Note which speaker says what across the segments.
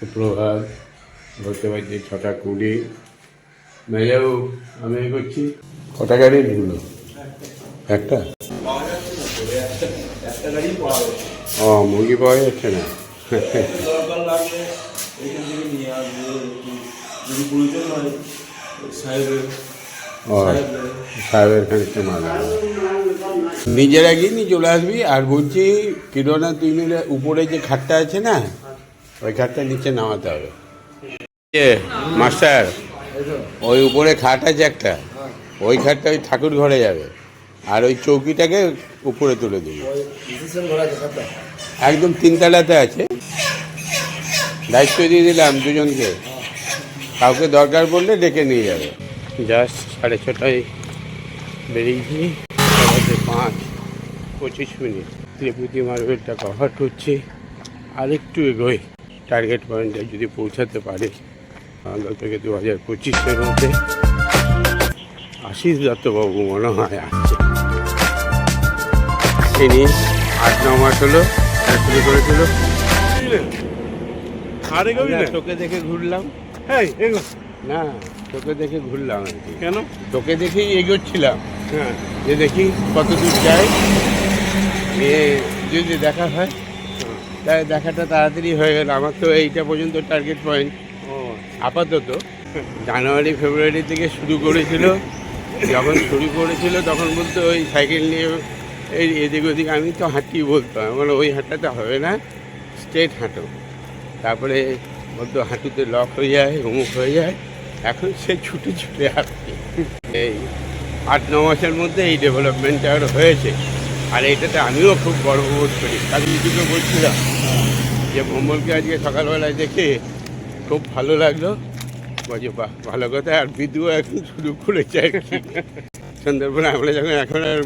Speaker 1: সুপ্রভাত বলতে পারছি ছটা কুড়ি। মেয়েও আমি এ করছি। কটা গাড়ি ঢুকলো? একটা? ও মুরগি পাওয়া যাচ্ছে না।
Speaker 2: সাহেবের
Speaker 1: খানিকটা মাল নিজেরা গিয়ে নিয়ে চলে আসবি আর বলছি কিরোনা তুই উপরে যে খাটটা আছে না ওই খাটটা নিচে নামাতে হবে। মাস্টার, ওই উপরে খাট আছে একটা। ওই খাটটা ওই ঠাকুর ঘরে যাবে। আর ওই চৌকিটাকে উপরে তুলে দিবি। একদম তিনতলাতে আছে। দায়িত্ব দিয়ে দিলাম দুজনকে। কাউকে দরকার পড়লে ডেকে নিয়ে যাবে। জাস্ট সাড়ে ছটায় বেরিয়েছি। পাঁচ, পঁচিশ মিনিট। ত্রিপুতি মার্বেলটা কভার করছি। আর একটু এগোই। টার্গেট পয়েন্টে যদি পৌঁছাতে পারে বাংলা থেকে দু হাজার পঁচিশের মধ্যে আশিস দত্তবাবু মনে হয় আসছে। তিনি আট ন মাস হলো চাকরি করেছিল। তোকে দেখে ঘুরলাম।
Speaker 3: এগো।
Speaker 1: না তোকে দেখে ঘুরলাম আর কি।
Speaker 3: কেন?
Speaker 1: তোকে দেখেই এগোচ্ছিলাম।
Speaker 3: হ্যাঁ।
Speaker 1: যে দেখি কত দূর যায়। এ যদি দেখা হয় তাই দেখাটা তাড়াতাড়ি হয়ে গেল। আমার তো এইটা পর্যন্ত টার্গেট পয়েন্ট
Speaker 3: ও।
Speaker 1: আপাতত। জানুয়ারি ফেব্রুয়ারি থেকে শুরু করেছিল। যখন শুরু করেছিল তখন বলতো ওই সাইকেল নিয়ে এই এদিক ওদিক আমি তো হাঁটি বলতাম। মানে ওই হাঁটাতে হবে না স্ট্রেট হাঁটো। তারপরে বলতো হাঁটুতে লক হয়ে যায় অমুক হয়ে যায়। এখন সে ছুটে ছুটে আসছে এই আট ন মাসের মধ্যে এই ডেভেলপমেন্টটা আর হয়েছে। আর এটাতে আমিও খুব গর্ববোধ করি। কাজে দিদিকে বলছিলাম যে ভ্রমণকে আজকে সকালবেলায় দেখে খুব ভালো লাগল। বলছে বাহ ভালো কথা। আর বিদু এখন শুরু করেছে আর কি? সুন্দরবনে আমরা যখন এখন আর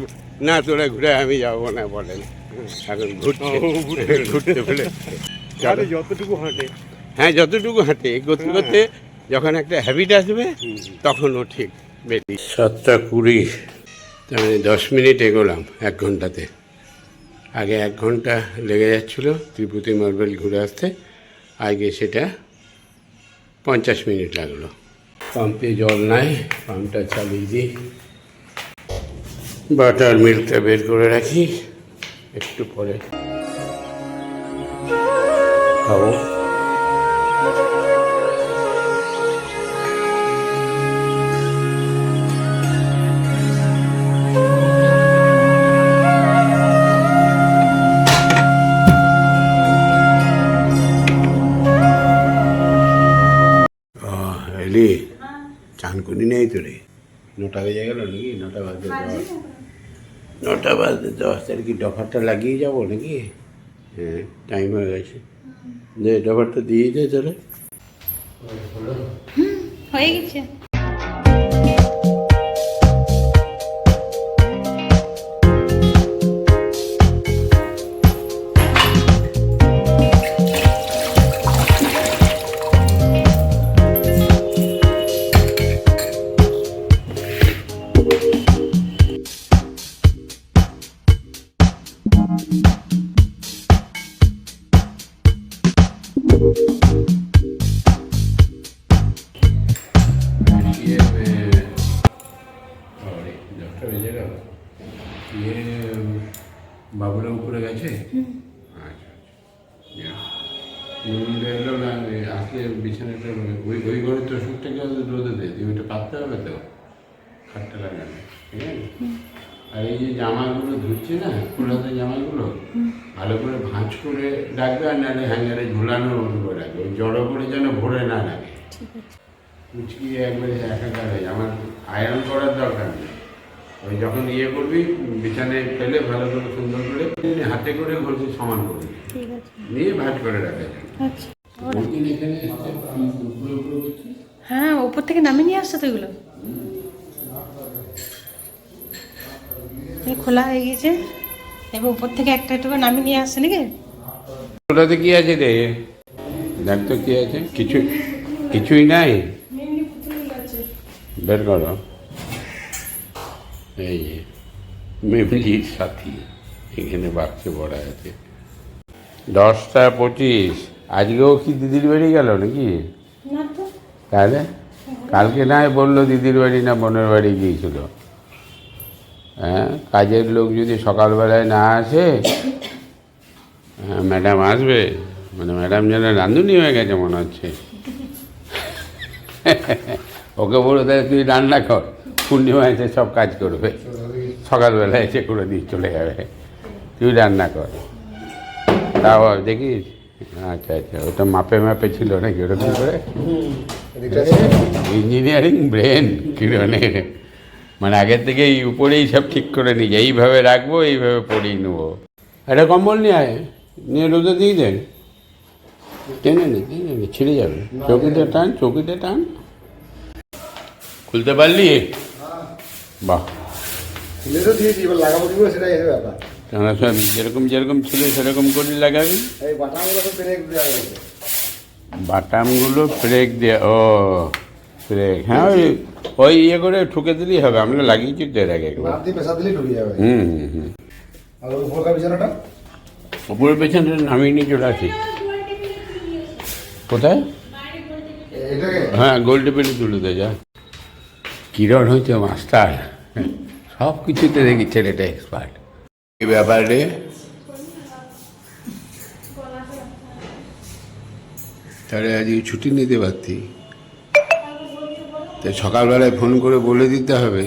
Speaker 1: না তোরা ঘুরে আমি যাব না বলেন। এখন
Speaker 3: ঘুরতে
Speaker 1: ঘুরতে ফেলে
Speaker 3: যতটুকু হাঁটে।
Speaker 1: হ্যাঁ যতটুকু হাঁটে করতে করতে যখন একটা হ্যাবিট আসবে তখন ও ঠিক বেরিয়ে সাতটা কুড়ি। তার মানে দশ মিনিট এগোলাম এক ঘন্টাতে। আগে এক ঘণ্টা লেগে যাচ্ছিল, ত্রিপুতি মার্বেল ঘুরে আসতে। আগে সেটা পঞ্চাশ মিনিট লাগল। পাম্পে জল নাই, পাম্পটা চালিয়ে দিই। বাটার মিল্কটা বের করে রাখি, একটু পরে। খাব। চান করি নেই তো রে। নটা বেজে গেল নাকি? নটা বাজে দশ। নটা বাজে দশ তারিখ কি ডফারটা লাগিয়ে যাব নাকি? হ্যাঁ টাইম হয়ে গেছে। দে ডফারটা দিয়ে দে তাহলে।
Speaker 4: হয়ে গেছে।
Speaker 1: গেছে? আচ্ছা আচ্ছা। এলো না আসলে বিছানাটা ওই ওই ঘরে তো ওষুধটাকে রোদে দে দিয়ে ওইটা পাততে হবে তো? খাটটা লাগানো ঠিক আছে? আর এই যে জামাগুলো ধুচ্ছে না জামাগুলো ভালো করে ভাঁজ করে রাখবে আর নাহলে হ্যাঙ্গারে ঝুলানো করে রাখবে। ওই জড়ো করে যেন ভরে না লাগে। কুচকিয়ে একবারে একাকার হয়ে আমার আয়রন করার দরকার নেই। ওই যখন ইয়ে করবি বিছানায় ফেলে ভালো করে সুন্দর করে হাতে করে ঘষে সমান করবি। নিয়ে ভাজ করে রাখা যায়।
Speaker 4: আচ্ছা। হ্যাঁ ওপর থেকে নামিয়ে নিয়ে আসছো তো এগুলো। এই খোলা হয়ে গেছে এবার উপর থেকে একটা একটু করে নামিয়ে নিয়ে আসছে নাকি?
Speaker 1: ওটাতে কি আছে রে? দেখ তো কি আছে। কিছু কিছুই নাই? বের করো। এই মেমলির সাথী এখানে বাক্সে ভরা আছে। দশটা পঁচিশ আজকেও কি দিদির বাড়ি গেল নাকি?
Speaker 4: না
Speaker 1: তাহলে? কালকে নয় বলল দিদির বাড়ি না বোনের বাড়ি গিয়েছিল। হ্যাঁ কাজের লোক যদি সকালবেলায় না আসে হ্যাঁ ম্যাডাম আসবে। মানে ম্যাডাম যেন রাঁধুনি হয়ে গেছে মনে হচ্ছে। ওকে বলে দেয় তুই রান্না কর। পূর্ণিমা এসে সব কাজ করবে। সকালবেলা এসে করে দিয়ে চলে যাবে। তুই রান্না কর। তাও দেখিস? আচ্ছা আচ্ছা ওটা মাপে মাপে ছিল নাকি ওরকম করে? ইঞ্জিনিয়ারিং ব্রেন কিরণের মানে? আগের থেকে এই উপরেই সব ঠিক করে যায় এইভাবে রাখব এইভাবে পরেই নেব। একটা কম্বল নিয়ে আয় নিয়ে রোদে দিয়ে দেন টেনে নে টেনে নে ছিঁড়ে যাবে। চৌকিতে টান চৌকিতে টান। খুলতে পারলি? বাহ।
Speaker 5: খুলে তো দিয়েছি এবার লাগাবো কি সেটাই এসে ব্যাপার।
Speaker 1: তোমরা সব যেরকম যেরকম ছিল সেরকম করে লাগাবি।
Speaker 5: এই বাটামগুলো তো দেওয়া
Speaker 1: ব্রেক দিয়ে ও ব্রেক হ্যাঁ ওই ওই ইয়ে করে ঠুকে দিলেই হবে আমরা লাগিয়েছি তো এর আগে একবার
Speaker 5: হাত পেশা দিলেই ঢুকে যাবে।
Speaker 1: হুম হুম হুম।
Speaker 5: আর ওই ফোরকা বিছানাটা?
Speaker 1: উপরের পেছনে নামিয়ে নিয়ে চলে আসি। কোথায়? হ্যাঁ গোল টেবিলে তুলে দে যা। কিরণ হচ্ছে মাস্টার? সব কিছুতে দেখি ছেলেটা এক্সপার্ট এই ব্যাপারে তাহলে আজকে ছুটি নিতে পারতি। তো সকালবেলায় ফোন করে বলে দিতে হবে।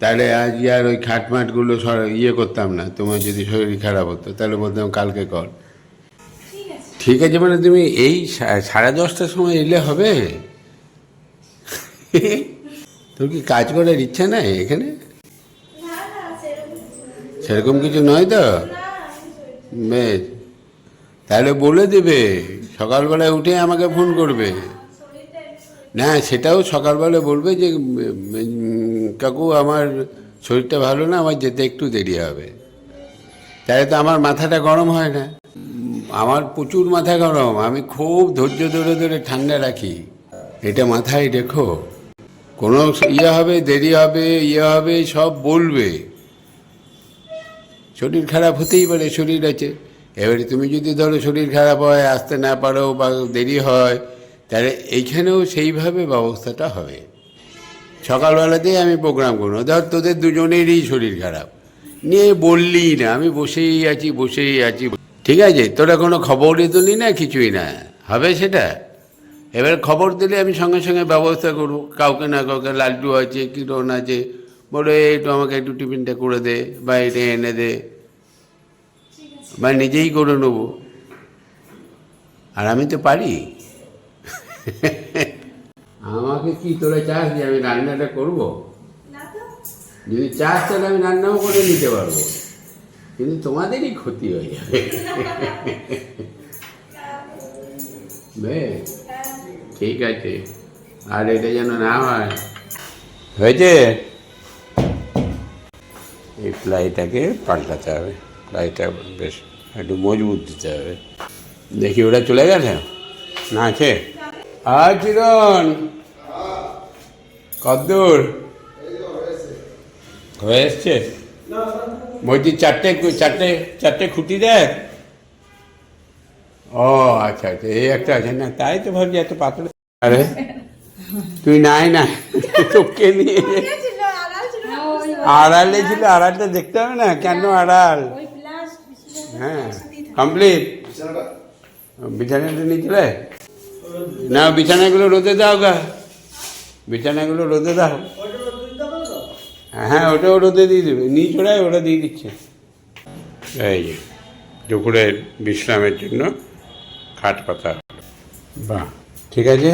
Speaker 1: তাহলে আজ আর ওই খাটমাটগুলো ইয়ে করতাম না, তোমার যদি শরীর খারাপ হতো, তাহলে বলতাম কালকে কর। ঠিক আছে মানে তুমি এই সাড়ে দশটার সময় এলে হবে? তোর কি কাজ করার ইচ্ছা নাই এখানে? সেরকম কিছু নয় তো? বেশ। তাহলে বলে দেবে, সকালবেলায় উঠে আমাকে ফোন করবে। না, সেটাও সকালবেলা বলবে যে, কাকু, আমার শরীরটা ভালো না, আমার যেতে একটু দেরি হবে। তাহলে তো আমার মাথাটা গরম হয় না। আমার প্রচুর মাথা গরম, আমি খুব ধৈর্য ধরে ধরে ঠান্ডা রাখি। এটা মাথায় রেখো। কোনো ইয়ে হবে, দেরি হবে ইয়ে হবে, সব বলবে। শরীর খারাপ হতেই পারে, শরীর আছে। এবারে তুমি যদি ধরো শরীর খারাপ হয়, আসতে না পারো বা দেরি হয়, তাহলে এইখানেও সেইভাবে ব্যবস্থাটা হবে। সকালবেলাতেই আমি প্রোগ্রাম করব। ধর তোদের দুজনেরই শরীর খারাপ। নিয়ে বললি না, আমি বসেই আছি বসেই আছি। ঠিক আছে, তোরা কোনো খবরই তো নি না, কিছুই না। হবে সেটা? এবার খবর দিলে আমি সঙ্গে সঙ্গে ব্যবস্থা করব। কাউকে না কাউকে লাড্ডু আছে কিরণ আছে বলে একটু আমাকে একটু টিফিনটা করে দে বা এটা এনে দে। বা নিজেই করে নেব। আর আমি তো পারি। আমাকে কি তোরা চাস যে আমি রান্নাটা করব? যদি চাস তাহলে আমি রান্নাও করে নিতে পারব। কিন্তু তোমাদেরই ক্ষতি হয়ে যাবে। বেশ। ঠিক আছে। আর এটা যেন না হয়। হয়েছে? এই প্লাইটাকে পাল্টাতে হবে। প্লাইটা বেশ একটু মজবুত দিতে হবে। দেখি ওটা চলে গেছে? না আছে? আর চিরন! কদ্দূর! হয়ে এসছে? বলছি, চারটে চারটে চারটে খুঁটি দেখ। ও আচ্ছা আচ্ছা এই একটা আছে না, তাই তো ভাবছি এত পাতলা আরে, তুই নাই না, তোকে নিয়ে। আড়ালে ছিল, আড়ালটা দেখতে হবে না, কেন আড়াল? হ্যাঁ কমপ্লিট
Speaker 5: বিছানাটা
Speaker 1: নিয়ে চলে। না, বিছানাগুলো রোদে দাও গা। বিছানাগুলো রোদে দাও। হ্যাঁ ওটাও রোদে দিয়ে দেবে, নিয়ে চড়ায় ওটা দিয়ে দিচ্ছে। এই দুপুরের বিশ্রামের জন্য। খাট পাতা বাহ ঠিক আছে?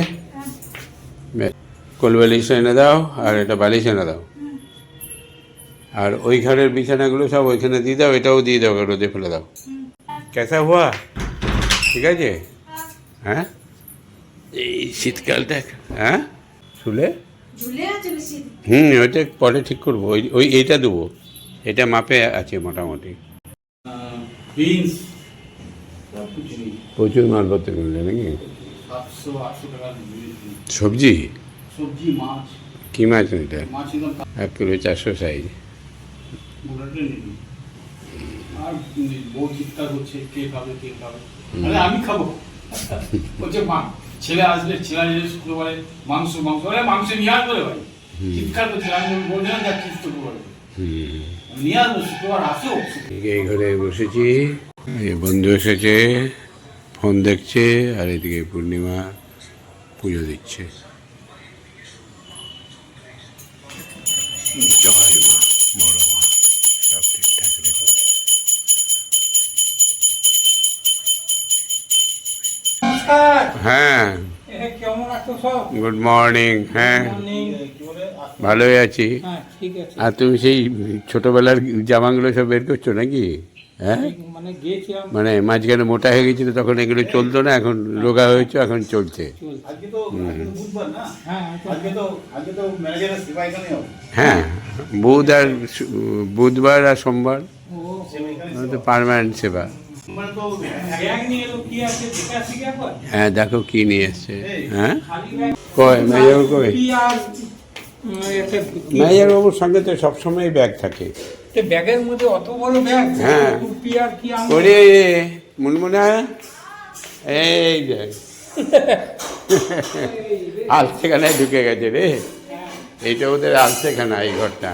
Speaker 1: বেশ। কোল বালিশ এনে দাও আর এটা বালিশ এনে দাও। আর ওই ঘরের বিছানাগুলো সব ওইখানে দিয়ে দাও এটাও দিয়ে দাও রোদে ফেলে দাও। কেসা হুয়া? ঠিক আছে? হ্যাঁ? এই শীতকালটা হ্যাঁ? শুলে?
Speaker 4: ঝুলে আছে বেশি।
Speaker 1: হুম ওইটা পরে ঠিক করব। ওই ওই এইটা দেবো। এটা মাপে আছে মোটামুটি।
Speaker 2: বিনস সব কিছু নেই
Speaker 1: প্রচুর মালপত্র কিনলে নাকি? সবজি?
Speaker 2: সবজি মাছ।
Speaker 1: কী মাছ এটা? এক কিলো চারশো সাইজ।
Speaker 2: আমি খাব।
Speaker 6: ছেলে আসলে ছেলে আসলে শুক্রবারে মাংস মাংস। বলে মাংস নিয়ে আসব ভাই। চিৎকার করছে আমি বলছিলাম যাচ্ছি শুক্রবারে। নিয়ে আসব শুক্রবার আসো।
Speaker 1: এই ঘরে বসেছি। বন্ধু এসেছে। ফোন দেখছে আর এদিকে পূর্ণিমা পুজো দিচ্ছে। জয় মা বড় মা সব ঠিকঠাক রেখো হ্যাঁ।
Speaker 6: সব?
Speaker 1: গুড মর্নিং হ্যাঁ। ভালোই আছি।
Speaker 6: হ্যাঁ আছে।
Speaker 1: আর তুমি সেই ছোটবেলার জামাগুলো সব বের করছ নাকি? হ্যাঁ?
Speaker 6: মানে
Speaker 1: মানে মাঝখানে মোটা হয়ে গেছিল তখন এগুলো চলতো না এখন রোগা হয়েছে এখন চলছে।
Speaker 2: তো তো
Speaker 6: হ্যাঁ
Speaker 2: তো তো
Speaker 1: হ্যাঁ বুধ আর বুধবার আর সোমবার।
Speaker 2: এখানে
Speaker 1: পারমানেন্ট সেবা।
Speaker 2: মানে তো
Speaker 6: ব্যাগ নিয়ে এলো কি আছে দেখে আসি কি একবার?
Speaker 1: হ্যাঁ দেখো কি নিয়ে এসছে। হ্যাঁ? কয় মেজর কই
Speaker 6: কি আর উম, একটা
Speaker 1: মেজর বাবুর সঙ্গে তো সবসময় ব্যাগ থাকে।
Speaker 6: তো ব্যাগের মধ্যে অত বড় ব্যাগ?
Speaker 1: হ্যাঁ।
Speaker 6: টুপি আর কি
Speaker 1: ওরে মুনমুনা এই আলসেখানায় ঢুকে গেছে রে। এইটা ওদের আলসেখানা এই ঘরটা।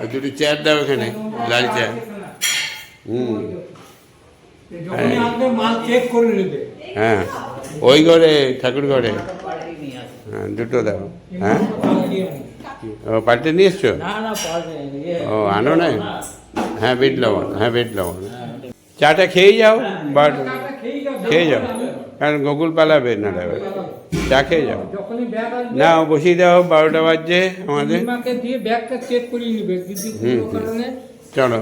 Speaker 1: আর দুটো চেয়ার দাও এখানে লাল চেয়ার হুম। হ্যাঁ। ওই ঘরে ঠাকুর ঘরে। হ্যাঁ দুটো দাও। হ্যাঁ? পাল্টে নিয়ে এসছো?
Speaker 6: পারবে
Speaker 1: ও আনো না। হ্যাঁ বিট লবণ হ্যাঁ বিট লবণ। চাটা খেয়েই যাও বাট খেয়ে যাও। কারণ গোকুল পালাবে না রে চা খেয়ে যাও। না বসিয়ে দাও বারোটা বাজছে আমাদের। চলো।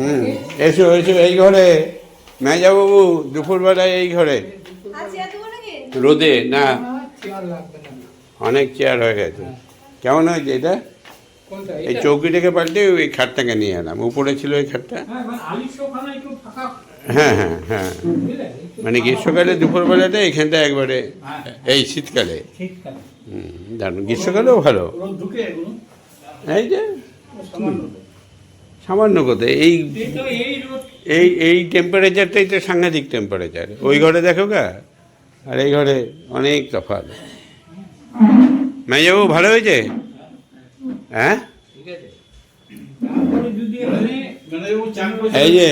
Speaker 1: হুম এসো এসো এই ঘরে। মেজাবাবু দুপুরবেলায় এই ঘরে। রোদে না। অনেক চেয়ার হয়ে গেছে। কেমন হয়েছে এটা? এই? চৌকিটাকে পাল্টে ওই খাটটাকে নিয়ে এলাম। উপরে ছিল ওই খাটটা।
Speaker 6: হ্যাঁ মানে
Speaker 1: হ্যাঁ হ্যাঁ হ্যাঁ। মানে গ্রীষ্মকালে দুপুরবেলাটা এখানটা একবারে
Speaker 6: হ্যাঁ।
Speaker 1: এই শীতকালে। হুম, দারুণ। গ্রীষ্মকালেও ভালো। এই যে?
Speaker 2: সামান্য
Speaker 1: সামান্য কথা এই
Speaker 6: এই এই
Speaker 1: এই এই টেম্পারেচারটাই তো সাংঘাতিক টেম্পারেচার ওই ঘরে দেখো গা। আর এই ঘরে অনেক তফাৎ। মেজাবু ভালো হয়েছে? হ্যাঁ? এই যে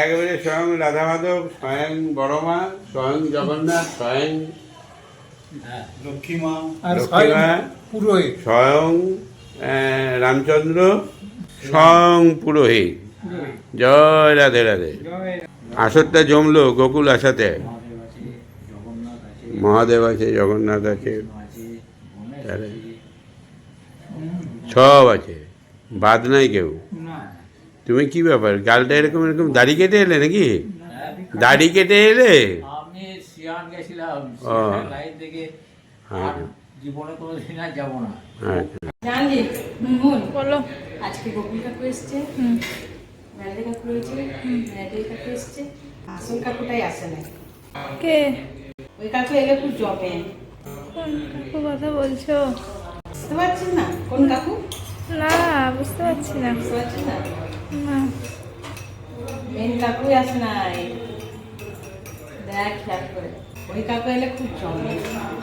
Speaker 1: একবারে স্বয়ং রাধা মাধব স্বয়ং বড়মা স্বয়ং জগন্নাথ স্বয়ং
Speaker 2: লক্ষ্মী মা।
Speaker 1: লক্ষ্মীমা
Speaker 6: পুরোহিত।
Speaker 1: স্বয়ং রামচন্দ্র স্বয়ং পুরোহিত। জয় রাধে রাধে। আসরটা জমলো গোকুল আসাতে। মহাদেব আছে জগন্নাথ আছে। তাহলে সব আছে বাদ নাই কেউ। তুমি কি ব্যাপার গালটা এরকম এরকম দাড়ি কেটে এলে নাকি? দাড়ি কেটে এলে? হ্যাঁ।
Speaker 7: আর আর
Speaker 1: আচ্ছা।
Speaker 4: আজকে গোকুল কাকু এসছে। ম্যালেডি কাকু রয়েছে ম্যালেডি কাকু এসছে। আসল কাকুটাই আসে না
Speaker 8: কে?
Speaker 4: ওই কাকু এলে খুব জমে
Speaker 8: কাকু কথা বলছো?
Speaker 4: বুঝতে পারছেন না? কোন কাকু?
Speaker 8: না বুঝতে পারছি না।
Speaker 4: বুঝতে পারছেন না?
Speaker 8: না।
Speaker 4: মেন কাকুই আসে নাই। দেখ খেয়াল করে। ওই কাকু এলে খুব জমে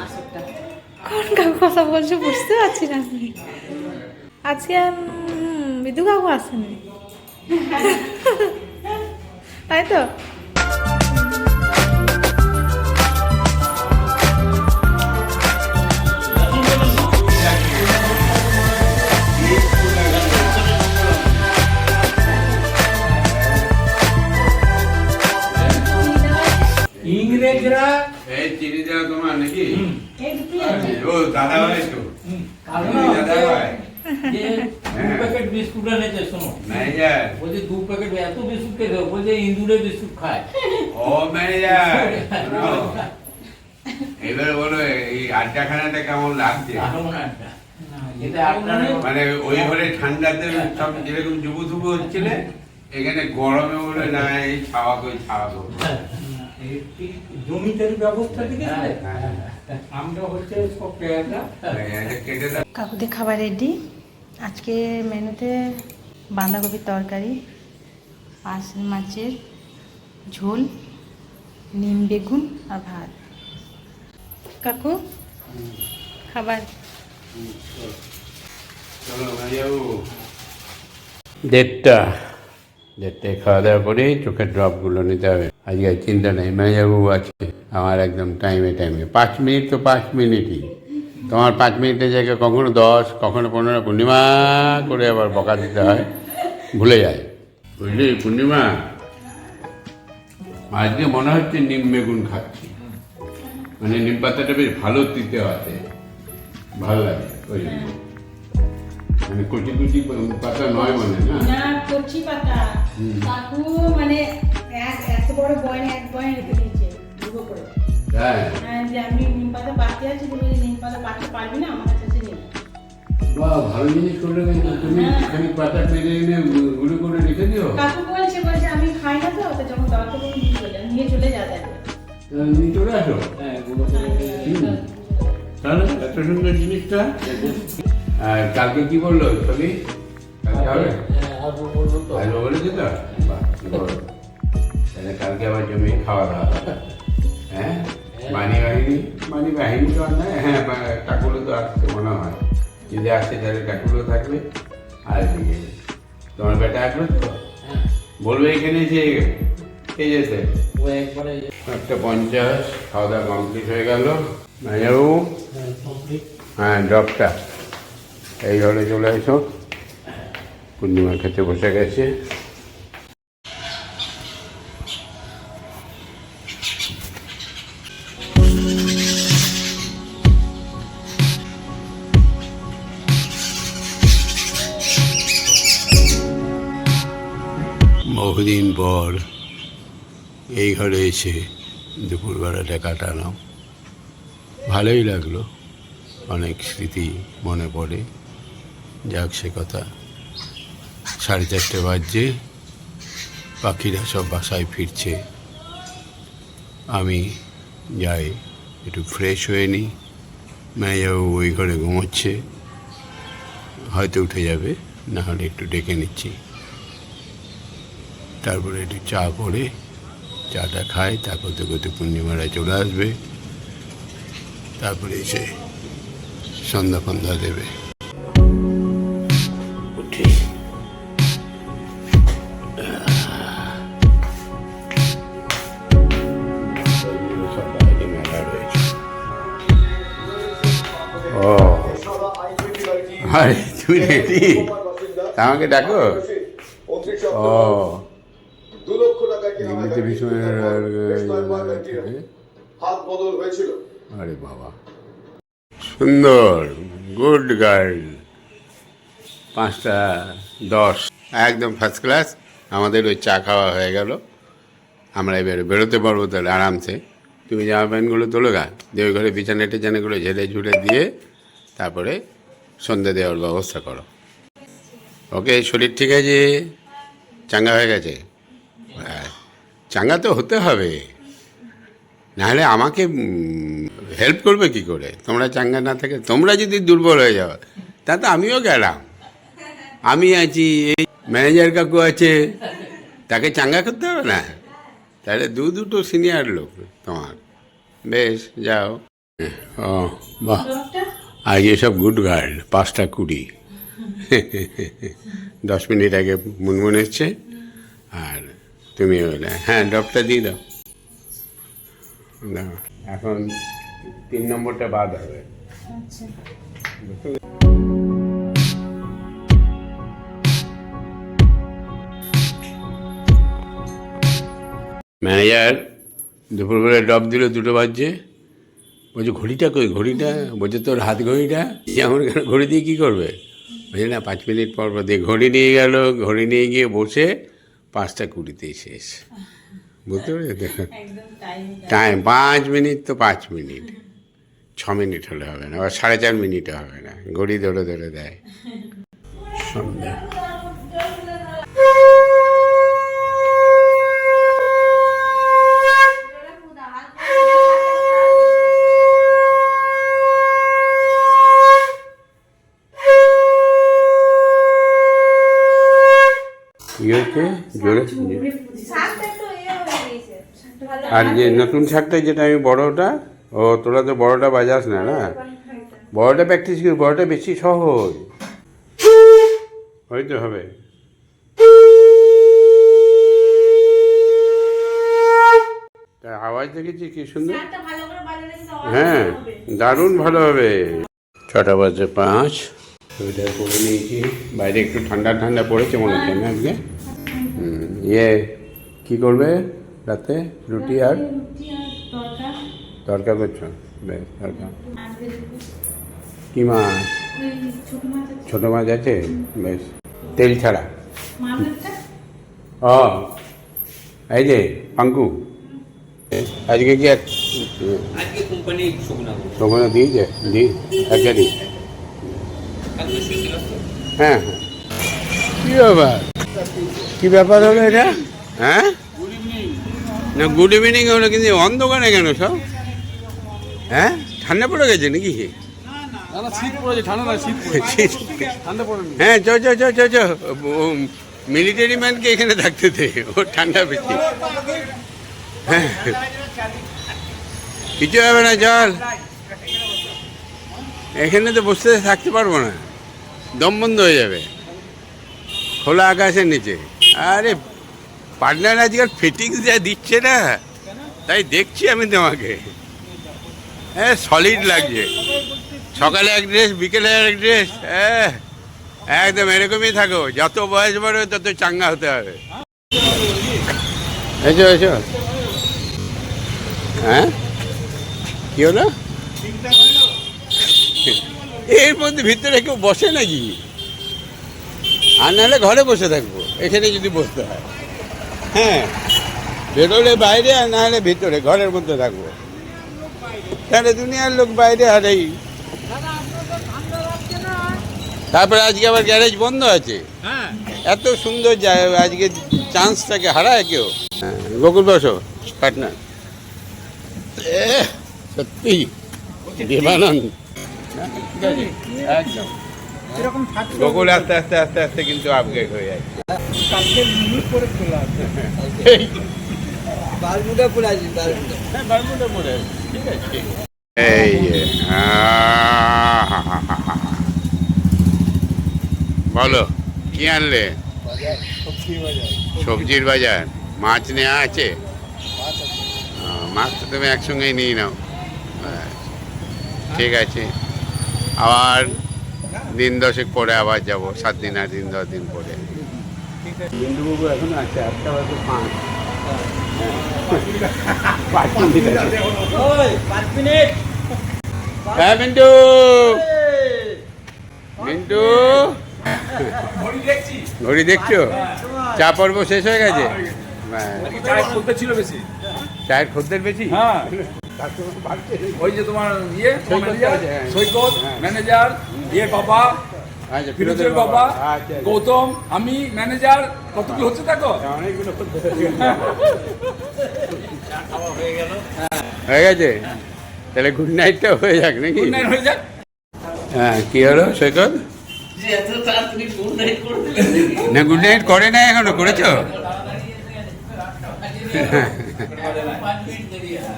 Speaker 4: আসরটা।
Speaker 8: কোন কাকু কথা বলছো বুঝতে পারছি না। আমি। আজকে বিদু কাকু আসেনি। তাই তো?
Speaker 6: ইংরেজরা
Speaker 1: এই চিনি দেওয়া তোমার নাকি?
Speaker 4: এই দুটোই আছে।
Speaker 1: ও দাদা ভাই তো দাদা ভাই
Speaker 7: প্যাকেট বিস্কুট এনেছে শোনো।
Speaker 1: ম্যানেজার।
Speaker 7: বলছে দু প্যাকেট এত বিস্কুট কে দেবো বলছে ইন্দুরে বিস্কুট খায়।
Speaker 1: ও ম্যানেজার। এবার বলো এই আড্ডাখানাটা কেমন লাগছে?
Speaker 7: দারুণ এটা
Speaker 1: মানে ওই ঘরে ঠান্ডাতে সব যেরকম জুবু থুবু হচ্ছিল এখানে গরমে বলে না এই ছাওয়া কই ছাওয়া কই
Speaker 6: জমিটার ব্যবস্থা দেখেছিলে?
Speaker 7: হ্যাঁ,
Speaker 6: আমরা হচ্ছে সব
Speaker 4: কাকুদের খাবার রেডি আজকে মেনুতে বাঁধাকপির তরকারি পাঁচ মাছের ঝোল
Speaker 8: নিম বেগুন আর ভাত। কাকু খাবার?
Speaker 1: দেড়টা। দেড়টায় খাওয়া দাওয়া করে চোখের ড্রপগুলো নিতে হবে। আজকে চিন্তা নেই মেজাবু আছে আমার একদম টাইমে টাইমে পাঁচ মিনিট তো পাঁচ মিনিটই তোমার পাঁচ মিনিটের জায়গায় কখনো দশ কখনো পনেরো পূর্ণিমা করে আবার বকা দিতে হয় ভুলে যায়। বুঝলি পূর্ণিমা? আজকে মনে হচ্ছে নিম বেগুন খাচ্ছি। মানে নিম পাতাটা বেশ ভালো তিতে আছে। ভালো লাগে ওই জন্য। মানে কচি কুচি পাতা নয় মানে না?
Speaker 4: কচি পাতা। মানে এক এত বড় বয়নে এক বয়নে রেখে দিয়েছে দুটো করে। হ্যাঁ। যে আমি নিম পাতা বাড়তে আছি তুমি নিম পাতা বাড়তে পারবি না আমার কাছে নেই
Speaker 1: বাহ ভালো জিনিস করলে কিন্তু তুমি পাতা পেরে এনে গুঁড়ো করে রেখে দিও?
Speaker 4: কাকু বলছে বলছে আমি খাই না তো তো যখন দাওয়াতে করে নিয়ে চলে নিয়ে চলে
Speaker 1: নিয়ে আসো?
Speaker 7: হ্যাঁ গুঁড়ো করে
Speaker 1: তাহলে এত সুন্দর জিনিসটা? আর কালকে কি বলল ছবি? কালকে হবে?
Speaker 7: হ্যাঁ বলল তো।
Speaker 1: আসব বলেছে তো? বাহ, কালকে আবার জমি খাওয়া দাওয়া হ্যাঁ? বাণী বাহিনী? বাণী বাহিনী তো আর নয়। হ্যাঁ কাকুলো তো আসছে মনে হয়। যদি আসছে তাহলে কাকুলো থাকবে। আর এদিকে তোমার বেটা আসবে তো
Speaker 7: হ্যাঁ।
Speaker 1: বলবে এখানে যে এই যেতে একটা পঞ্চাশ খাওয়া দাওয়া কমপ্লিট হয়ে গেল। মাইয়াবু? হ্যাঁ ডক্টর এই ঘরে চলে এসো। পূর্ণিমা খেতে বসে গেছে। ঘরে এসে দুপুরবেলাটা কাটালাম ভালোই লাগল। অনেক স্মৃতি মনে পড়ে। যাক, সে কথা। সাড়ে চারটে বাজছে। পাখিরা সব বাসায় ফিরছে। আমি যাই, একটু ফ্রেশ হয়ে নিই। মেয়েও ওই ঘরে ঘুমোচ্ছে। হয়তো উঠে যাবে না হলে একটু ডেকে নিচ্ছি। তারপরে একটু চা করে চাটা খাই তারপর করতে করতে পূর্ণিমারা চলে আসবে। তারপরে এসে সন্ধ্যা ফন্ধা দেবে। উঠি। ও। আরে তুমি রেডি? আমাকে ডাকো? ও।
Speaker 5: হাত বদল হয়েছিল।
Speaker 1: আরে বাবা। সুন্দর গুড গার্ল পাঁচটা দশ। একদম ফার্স্ট ক্লাস আমাদের ওই চা খাওয়া হয়ে গেল। আমরা এবারে বেরোতে পারব তাহলে আরামসে। তুমি জামা প্যান্টগুলো তোলো গা দিয়ে ওই ঘরে বিছানা টিছানাগুলো ঝেড়ে ঝুড়ে দিয়ে তারপরে সন্ধ্যে দেওয়ার ব্যবস্থা করো। ওকে শরীর ঠিক আছে? চাঙ্গা হয়ে গেছে? হ্যাঁ, চাঙ্গা তো হতে হবে। নাহলে আমাকে হেল্প করবে কি করে? তোমরা চাঙ্গা না থাকে, তোমরা যদি দুর্বল হয়ে যাও, তা তো আমিও গেলাম। আমি আছি, এই ম্যানেজার কাকু আছে, তাকে চাঙ্গা করতে হবে না? তাহলে দু দুটো সিনিয়র লোক তোমার। বেশ, যাও। ও, বাহ। আজকে এসব গুড গার্ল পাঁচটা কুড়ি। দশ মিনিট আগে মুনমুন এসছে, আর তুমি বলে হ্যাঁ ড্রপটা দিয়ে দাও। দাও। এখন তিন নম্বরটা বাদ হবে। ম্যানেজার দুপুরবেলা ডব দিল দুটো বাজছে। বলছে ঘড়িটা কই? ঘড়িটা? বলছে তোর হাত ঘড়িটা? যেমন কেন ঘড়ি দিয়ে কী করবে? বলছে না পাঁচ মিনিট পর পর দিয়ে। ঘড়ি নিয়ে গেল ঘড়ি নিয়ে গিয়ে বসে পাঁচটা কুড়িতেই শেষ। বুঝতে পেরেছি?
Speaker 4: টাইম
Speaker 1: পাঁচ মিনিট তো পাঁচ মিনিট। ছ মিনিট হলে হবে না বা সাড়ে চার মিনিটে হবে না। ঘড়ি ধরে ধরে দেয়। সন্ধ্যা কি জোরে। আর যে নতুন শাকটা যেটা আমি বড়টা, ও তোরা তো বড়টা বাজাস না না? বড়টা প্র্যাকটিস করি, বড়টা বেশি সহজ। হয়তো হবে। তা আওয়াজ দেখেছি কি সুন্দর? হ্যাঁ দারুণ ভালো হবে। ছটা বাজে পাঁচ। সোয়েটার পরে নিয়েছি। বাইরে একটু ঠান্ডা ঠান্ডা পড়েছে মনে হচ্ছে না আজকে? ইয়ে কি করবে রাতে? রুটি আর তরকা। করছ? বেশ তরকা। কি মাছ ছোট মাছ আছে? বেশ। তেল ছাড়া। ও। এই যে পাঙ্কু। আজকে কি এক
Speaker 7: আজকে কোম্পানি শুকনা
Speaker 1: দিয়েছে? দি এক গাড়ি। হ্যাঁ হ্যাঁ। কি ব্যাপার? কি ব্যাপার হলো এটা? হ্যাঁ? না গুড ইভিনিং হলো কিন্তু অন্ধকারে কেন সব? হ্যাঁ? ঠান্ডা পড়ে গেছে নাকি?
Speaker 3: শীত পড়েছে ঠান্ডা শীত ঠান্ডা পড়ে
Speaker 1: হ্যাঁ চ চ চ চ চ। মিলিটারি ম্যানকে এখানে থাকতে দে ও ঠান্ডা বেশি। হ্যাঁ। কিছু হবে না চল। এখানে তো বসতে থাকতে পারব না। দম বন্ধ হয়ে যাবে। খোলা আকাশের নিচে। আরে, পার্টনার আজকাল ফিটিংস যা দিচ্ছে না, তাই দেখছি আমি তোমাকে। হ্যাঁ সলিড লাগছে। সকালে এক ড্রেস বিকেলে এক ড্রেস হ্যাঁ একদম এরকমই থাকো। যত বয়স বাড়বে, তত চাঙ্গা হতে হবে। এসো এসো। হ্যাঁ? কি হলো? এর মধ্যে ভিতরে কেউ বসে নাকি? আর নাহলে ঘরে বসে থাকব। এখানে যদি বসতে হয়। হ্যাঁ বেরোলে বাইরে আর না হলে ভিতরে ঘরের মধ্যে থাকব। তাহলে দুনিয়ার লোক বাইরে আর এই তারপরে আজকে আবার গ্যারেজ বন্ধ আছে। এত সুন্দর জায়গা আজকে চান্সটাকে হারায় কেউ। হ্যাঁ, গোকুল বসো পার্টনার সত্যি দেবানন্দ হ্যাঁ, গোকুল আস্তে আস্তে আস্তে আস্তে কিন্তু আপগ্রেড হয়ে যাচ্ছে।
Speaker 7: বারমুদা পরে আছি বারমুদা
Speaker 1: হ্যাঁ, বারমুডা পরে ঠিক আছে। এই বলো কি আনলে? সবজির বাজার। মাছ নেওয়া আছে? মাছ তো তুমি একসঙ্গেই নিয়ে নাও। ঠিক আছে। আবার দিন দশেক পরে আবার যাব সাত দিন আর দিন দশ দিন পরে। বিন্দুবাবু এখন আছে আটটা বাজে পাঁচ। পাঁচ মিনিট আছে।
Speaker 7: পাঁচ মিনিট।
Speaker 1: হ্যাঁ মিন্টু। মিন্টু। ঘড়ি দেখছ। চা পর্ব শেষ হয়ে গেছে? ব্যাস।
Speaker 3: চায় বেশি।
Speaker 1: চায়ের খদ্দের বেশি?
Speaker 3: হ্যাঁ। ওই যে তোমার ইয়ে
Speaker 1: সৈকত
Speaker 3: ম্যানেজার
Speaker 1: হ্যাঁ।
Speaker 3: সৈকত
Speaker 1: হ্যাঁ।
Speaker 3: ম্যানেজার ইয়ে বাবা
Speaker 1: আচ্ছা
Speaker 3: ফিরোজের বাবা।
Speaker 1: আচ্ছা আচ্ছা।
Speaker 3: গৌতম আমি ম্যানেজার কতগুলো হচ্ছে দেখো?
Speaker 1: অনেকগুলো। হয়ে। গেছে। তাহলে গুড নাইটটা হয়ে যাক নাকি?
Speaker 3: গুড নাইট হয়ে যাক।
Speaker 1: হ্যাঁ কি হলো সৈকত?
Speaker 7: এত তাড়াতাড়ি গুড নাইট করে দিলেন
Speaker 1: না গুড নাইট করে না এখনও করেছ?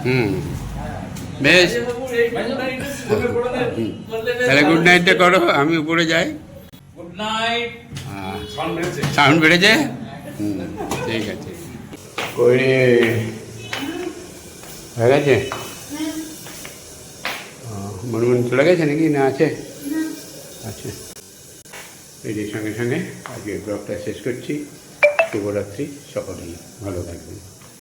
Speaker 1: হুম। বেশ। তাহলে গুড নাইটটা করো আমি উপরে যাই।
Speaker 7: গুড নাইট
Speaker 1: সাউন্ড বেড়েছে। হুম ঠিক আছে। করে হয়ে গেছে? মনমন চলে গেছে নাকি? না আছে? আচ্ছা এই যে সঙ্গে সঙ্গে আজকে ব্লগটা শেষ করছি। শুভরাত্রি সকলেই ভালো থাকবেন।